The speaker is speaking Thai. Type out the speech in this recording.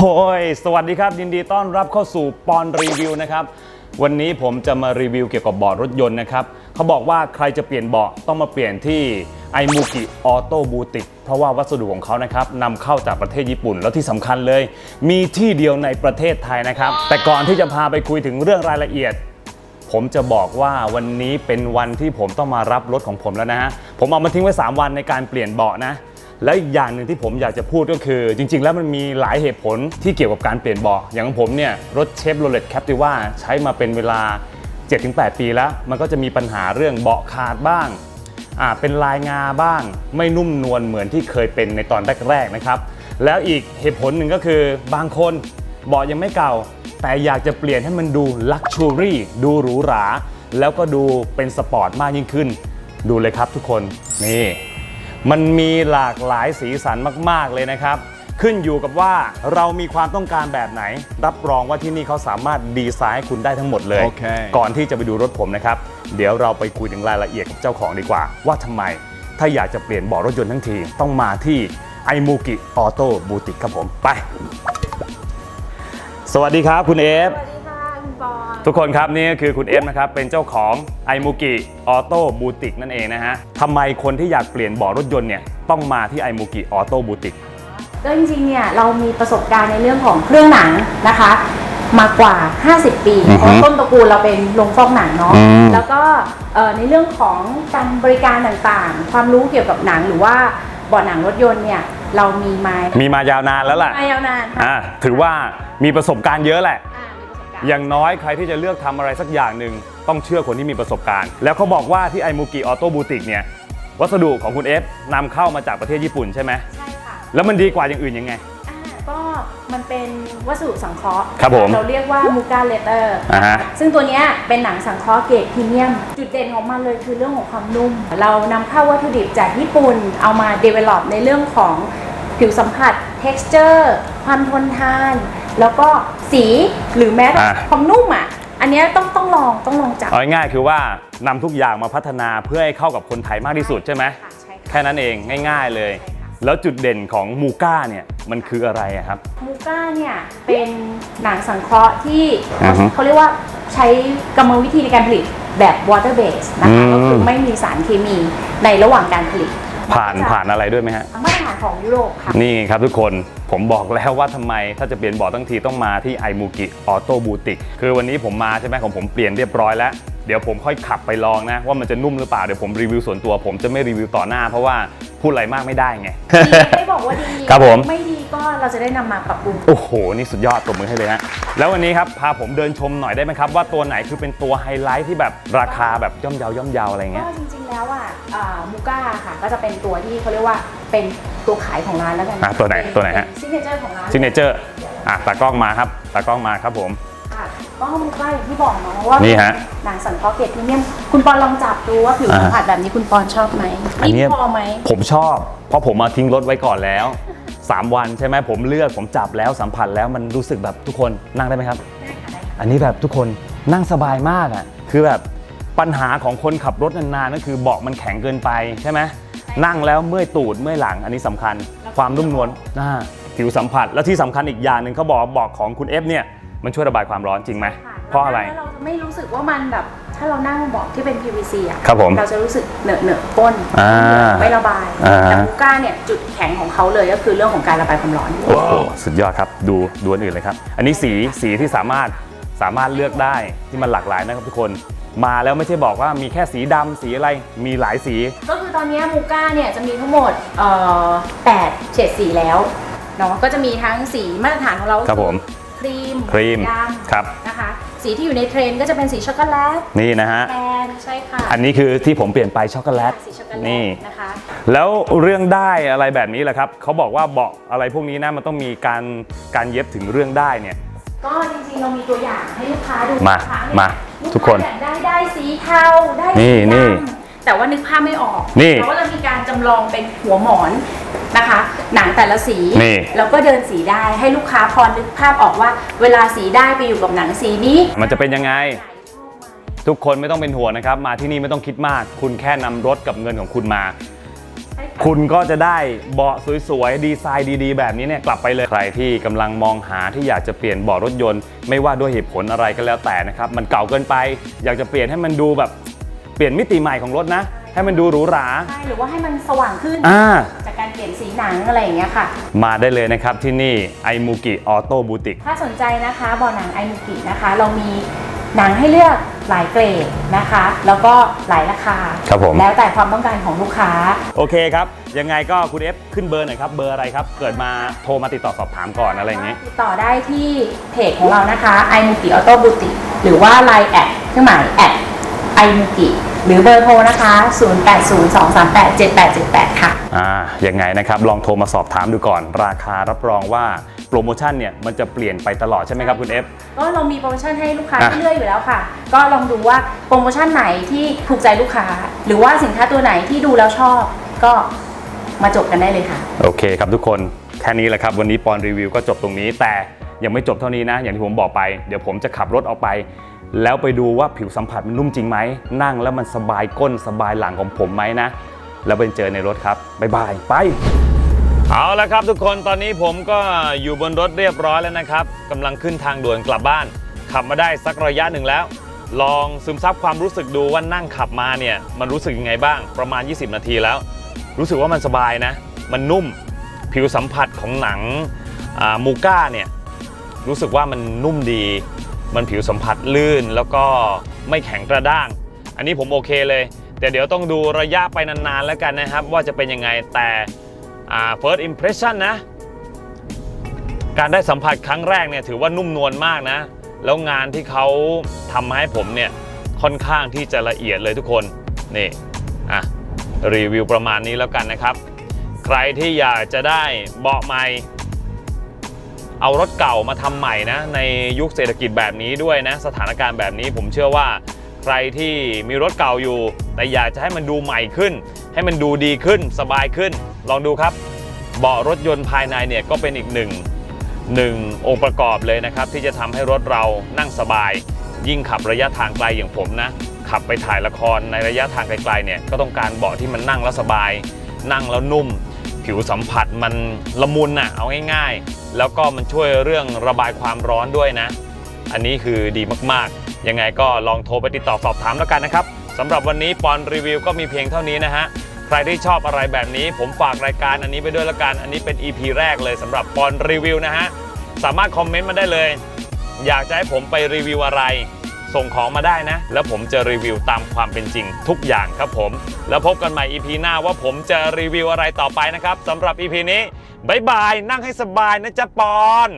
โอ้ยสวัสดีครับ ยินดีต้อนรับเข้าสู่ปอนรีวิวนะครับ วันนี้ผมจะมารีวิวเกี่ยวกับเบาะรถยนต์นะครับเขาบอกว่าใครจะเปลี่ยนเบาะต้องมาเปลี่ยนที่ไอมูกิออโต้บูติกเพราะว่าวัสดุของเขานะครับนำเข้าจากประเทศญี่ปุ่น แล้วที่สำคัญเลย มีที่เดียวในประเทศไทยนะครับ แต่ก่อนที่จะพาไปคุยถึงเรื่องรายละเอียด ผมจะบอกว่าวันนี้เป็นวันที่ผมต้องมารับรถของผมแล้วนะฮะผมเอามาทิ้งไว้ 3 วันในการเปลี่ยนเบาะนะ และอีกอย่างหนึ่งที่ผมอยากจะพูดก็คือ จริง ๆ แล้วมันมีหลายเหตุผลที่เกี่ยวกับการเปลี่ยนเบาะอย่างผมเนี่ยรถเชฟโรเลตแคปติว่าใช้มาเป็นเวลา 7-8 ปีแล้ว มันก็จะมีปัญหาเรื่องเบาะขาดบ้างอ่าเป็นลายงาบ้าง ไม่นุ่มนวลเหมือนที่เคยเป็นในตอนแรกๆนะครับแล้วอีกเหตุผลหนึ่งก็คือบางคนเบาะยังไม่เก่า แต่อยากจะเปลี่ยนให้มันดูลักชัวรี่ดูหรูหรา แล้วก็ดูเป็นสปอร์ตมากยิ่งขึ้น ดูเลยครับทุกคนนี่ มันมีหลากหลายสีสันมาก ๆ เลยนะครับ ขึ้นอยู่กับว่าเรามีความต้องการแบบไหน รับรองว่าที่นี่เขาสามารถดีไซน์ให้คุณได้ทั้งหมดเลยโอเคก่อนที่จะไปดูรถผมนะครับ เดี๋ยวเราไปคุยถึงรายละเอียดกับเจ้าของดีกว่า ว่าทำไม ถ้าอยากจะเปลี่ยนเบาะรถยนต์ทั้งที ต้องมาที่ไอมูกิออโต้บูติกครับผมไป สวัสดีครับคุณเอฟ สวัสดีค่ะ คุณปอน ทุกคนครับนี่ก็คือคุณเอฟนะครับเป็นเจ้าของไอมูกิออโต้บูติกนั่นเองนะฮะทำไมคนที่อยากเปลี่ยนเบาะรถยนต์เนี่ยต้องมาที่ไอมูกิออโต้บูติกก็จริงๆเนี่ยเรามีประสบการณ์ในเรื่องของเครื่องหนังนะคะ มากว่า 50 ปีอือฮึเพราะต้นตระกูลเราเป็นโรงฟอกหนังเนาะอืมแล้วก็เอ่อในเรื่องของการบริการต่างๆ ความรู้เกี่ยวกับหนังหรือว่าเบาะหนังรถยนต์เนี่ยเรามีมามีมายาวนานแล้วล่ะ มายาวนานค่ะอ่าถือว่ามีประสบการณ์เยอะแหละ อ่ามีประสบการณ์อย่างน้อยใครที่จะเลือกทำอะไรสักอย่างหนึ่งต้องเชื่อคนที่มีประสบการณ์ แล้วเขาบอกว่าที่ไอมูกิออโต้บูติกเนี่ยวัสดุของคุณเอฟนำเข้ามาจากประเทศญี่ปุ่นใช่ไหมใช่ค่ะ แล้วมันดีกว่าอย่างอื่นยังไงอ่าก็มันเป็นวัสดุสังเคราะห์ครับผมเราเรียกว่ามูกาเลเตอร์อ่าฮะซึ่งตัวเนี้ยเป็นหนังสังเคราะห์เกรดพรีเมียม จุดเด่นของมันเลยคือเรื่องของความนุ่ม เรานำเข้าวัตถุดิบจากญี่ปุ่น เอามา develop ในเรื่องของผิวสัมผัส texture ความทนทาน แล้วก็สีหรือแม้แต่อ่าความนุ่มอะ อันเนี้ยต้องต้องลองต้องลองจับเอาง่ายๆคือว่านำทุกอย่างมาพัฒนาเพื่อให้เข้ากับคนไทยมากที่สุดใช่ไหม ค่ะใช่ค่ะ แค่นั้นเองง่าย ๆเลย ใช่ค่ะ แล้วจุดเด่นของมูก้าเนี่ยมันคืออะไรอะครับ มูก้าเนี่ยเป็นหนังสังเคราะห์ที่อือฮึเขาเรียกว่าใช้กรรมวิธีในการผลิตแบบ water base นะคะอืม ก็คือไม่มีสารเคมีในระหว่างการผลิตผ่านผ่านอะไรด้วยไหมฮะ มาตรฐานของยุโรปค่ะ นี่ครับทุกคน ผมบอกแล้วว่าทำไมถ้าจะเปลี่ยนเบาะทั้งทีต้องมาที่ไอมูกิออโต้บูติกคือวันนี้ผมมาใช่ไหมของผมเปลี่ยนเรียบร้อยแล้ว เดี๋ยวผมค่อยขับไปลองนะ ว่ามันจะนุ่มหรือเปล่า เดี๋ยวผมรีวิวส่วนตัว ผมจะไม่รีวิวต่อหน้า เพราะว่าพูดอะไรมากไม่ได้ไง ไม่บอกว่าดีครับผม ไม่ดีก็เราจะได้นำมาปรับปรุง โอ้โห นี่สุดยอดตบมือให้เลยฮะ แล้ววันนี้ครับ พาผมเดินชมหน่อยได้ไหมครับ ว่าตัวไหนคือเป็นตัวไฮไลท์ที่แบบราคาแบบย่อมเยาย่อมเยาอะไรก็เงี้ยจริงๆแล้วอะมูก้าค่ะ ก็จะเป็นตัวที่เขาเรียกว่าเป็นตัวขายของร้านแล้วกันอะตัวไหนตัวไหนฮะ ซิกเนเจอร์ของร้านซิเนเจอร์ อะ ตากล้องมาครับ ตากล้องมาครับผมค่ะ ก็มูก้าอย่างที่บอกเนาะว่านี่ฮะหนังสังเคราะห์เกรดพรีเมียมคุณปอนลองจับดูว่าผิวสัมผัสแบบนี้คุณปอนชอบไหมอันเนี้ยมพอไหมผมชอบ เพราะผมมาทิ้งรถไว้ก่อนแล้ว 3 วันใช่ไหมผมเลือกผมจับแล้วสัมผัสแล้วมันรู้สึกแบบทุกคนนั่งได้ไหมครับได้ค่ะได้ค่ะอันนี้แบบทุกคนนั่งสบายมากอะคือแบบปัญหาของคนขับรถนานๆก็คือเบาะมันแข็งเกินไปใช่ไหมนั่งแล้วเมื่อยตูดเมื่อยหลังอันนี้สำคัญ ความนุ่มนวลอ่าผิวสัมผัสแล้วที่สำคัญอีกอย่างหนึ่งเขาบอกว่าเบาะของคุณเอฟเนี่ย มันช่วยระบายความร้อนจริงไหมค่เพราะอะไรแล้วเราจะไม่รู้สึกว่ามันแบบ ถ้าเรานั่งเบาะที่เป็น PVC อะครับผมเราจะรู้สึกเหนอะเหนอะก้นอ่าไม่ระบายอ่า แต่มูก้าเนี่ยจุดแข็งของเขาเลยก็คือเรื่องของการระบายความร้อน โอ้โหสุดยอดครับ ดูดูอันอื่นเลยครับ อันนี้สีสีที่สามารถสามารถเลือกได้ที่มันหลากหลายนะครับทุกคน มาแล้วไม่ใช่บอกว่ามีแค่สีดำสีอะไร มีหลายสี ก็คือตอนนี้มูก้าเนี่ยจะมีทั้งหมดเอ่อ8เฉดสีแล้วเนาะก็จะมีทั้งสีมาตรฐานของเราครับผม ครีมครีมดครับำนะคะสีที่อยู่ในเทรนด์ก็จะเป็นสีช็อกโกแลตนี่นะฮะแทนใช่ค่ะอันนี้คือที่ผมเปลี่ยนไปช็อกโกแลตสีช็อกโกแลนี่ตนะคะแล้วเรื่องได้อะไรแบบนี้แหละครับเขาบอกว่าเบาะอะไรพวกนี้นะมันต้องมีการการเย็บถึงเรื่องได้เนี่ยก็จริงๆเรามีตัวอย่างให้ลูกค้าดูมานะคะมาลูทุกคนาอยากได้ได้สีเทาได้นี่สีนี่ดำแต่ว่านึกภาพไม่ออกนี่เพราะว่าเรามีการจำลองเป็นหัวหมอนนะคะ หนังแต่ละสีนี่แล้วก็เดินสีได้ให้ลูกค้าพอนึกภาพออกว่า เวลาสีได้ไปอยู่กับหนังสีนี้มันจะเป็นยังไง ทุกคนไม่ต้องเป็นห่วงนะครับ มาที่นี่ไม่ต้องคิดมาก คุณแค่นำรถกับเงินของคุณมาใช่คุณก็จะได้เบาะสวยๆ ดีไซน์ดีๆ แบบนี้เนี่ยกลับไปเลย ใครที่กำลังมองหาที่อยากจะเปลี่ยนเบาะรถยนต์ ไม่ว่าด้วยเหตุผลอะไรก็แล้วแต่นะครับ มันเก่าเกินไป อยากจะเปลี่ยนให้มันดูแบบเปลี่ยนมิติใหม่ของรถนะ ให้มันดูหรูหรา ใช่หรือว่าให้มันสว่างขึ้นอ่า จากการ เปลี่ยนสีหนังอะไรอย่างเงี้ยค่ะ มาได้เลยนะครับที่นี่ไอมูกิออโต้บูติกถ้าสนใจนะคะบ่อหนังไอมุกินะคะ เรามีหนังให้เลือกหลายเกรดนะคะ แล้วก็หลายราคาครับผม แล้วแต่ความต้องการของลูกค้า โอเคครับ ยังไงก็คุณเอฟขึ้นเบอร์หน่อยครับ เบอร์อะไรครับ เกิดมาโทรมาติดต่อสอบถามก่อนอะไรอย่างงี้ติดต่อได้ที่เพจของเรานะคะ i m u k i Auto Boutique หรือว่า Line แอดเครื่องหมายแอด i m u k i หรือเบอร์โทรนะคะ 0802387878 ค่ะ อ่ายังไงนะครับ ลองโทรมาสอบถามดูก่อน ราคารับรองว่าโปรโมชั่นเนี่ยมันจะเปลี่ยนไปตลอดใช่ไหมครับคุณเอฟ ก็เรามีโปรโมชั่นให้ลูกค้าอะ เรื่อยๆอยู่แล้วค่ะ ก็ลองดูว่าโปรโมชั่นไหนที่ถูกใจลูกค้า หรือว่าสินค้าตัวไหนที่ดูแล้วชอบ ก็มาจบกันได้เลยค่ะ โอเคครับทุกคน แค่นี้แหละครับ วันนี้ปอนรีวิวก็จบตรงนี้ แต่ ยังไม่จบเท่านี้นะ อย่างที่ผมบอกไป เดี๋ยวผมจะขับรถออกไป แล้วไปดูว่าผิวสัมผัสมันนุ่มจริงไหม นั่งแล้วมันสบายก้นสบายหลังของผมไหมนะ แล้วไปเจอในรถครับบ๊ายบายไป เอาละครับทุกคนตอนนี้ผมก็อยู่บนรถเรียบร้อยแล้วนะครับกำลังขึ้นทางด่วนกลับบ้าน ขับมาได้สักระยะหนึ่งแล้ว ลองซึมซับความรู้สึกดูว่านั่งขับมาเนี่ยมันรู้สึกยังไงบ้างประมาณ 20 นาทีแล้ว รู้สึกว่ามันสบายนะ มันนุ่มผิวสัมผัสของหนังมูก้าเนี่ย รู้สึกว่ามันนุ่มดี มันผิวสัมผัสลื่นแล้วก็ไม่แข็งกระด้าง อันนี้ผมโอเคเลย แต่เดี๋ยวต้องดูระยะไปนานๆแล้วกันนะครับ ว่าจะเป็นยังไงแต่ first impression นะ การได้สัมผัสครั้งแรกเนี่ยถือว่านุ่มนวลมากนะ แล้วงานที่เขาทำมาให้ผมเนี่ยค่อนข้างที่จะละเอียดเลยทุกคนนี่อะรีวิวประมาณนี้แล้วกันนะครับ ใครที่อยากจะได้เบาะใหม่ เอารถเก่ามาทำใหม่นะในยุคเศรษฐกิจแบบนี้ด้วยนะสถานการณ์แบบนี้ผมเชื่อว่าใครที่มีรถเก่าอยู่ แต่อยากจะให้มันดูใหม่ขึ้น ให้มันดูดีขึ้นสบายขึ้น ลองดูครับเบาะรถยนต์ภายในเนี่ยก็เป็นอีกหนึ่งหนึ่งองค์ประกอบเลยนะครับ ที่จะทำให้รถเรานั่งสบาย ยิ่งขับระยะทางไกลอย่างผมนะขับไปถ่ายละครในระยะทางไกลๆเนี่ยก็ต้องการเบาะที่มันนั่งแล้วสบาย นั่งแล้วนุ่ม ผิวสัมผัสมันละมุนน่ะเอาง่าย แล้วก็มันช่วยเรื่องระบายความร้อนด้วยนะ อันนี้คือดีมากๆ ยังไงก็ลองโทรไปติดต่อสอบถามแล้วกันนะครับสำหรับวันนี้ปอนรีวิวก็มีเพียงเท่านี้นะฮะใครที่ชอบอะไรแบบนี้ ผมฝากรายการอันนี้ไปด้วยละกัน อันนี้เป็น EP แรกเลยสำหรับปอนรีวิวนะฮะสามารถคอมเมนต์มาได้เลย อยากจะให้ผมไปรีวิวอะไร ส่งของมาได้นะ แล้วผมจะรีวิวตามความเป็นจริงทุกอย่างครับผม แล้วพบกันใหม่ EP หน้าว่าผมจะรีวิวอะไรต่อไปนะครับสำหรับ EP นี้ บายบายนั่งให้สบายนะจ๊ะปอน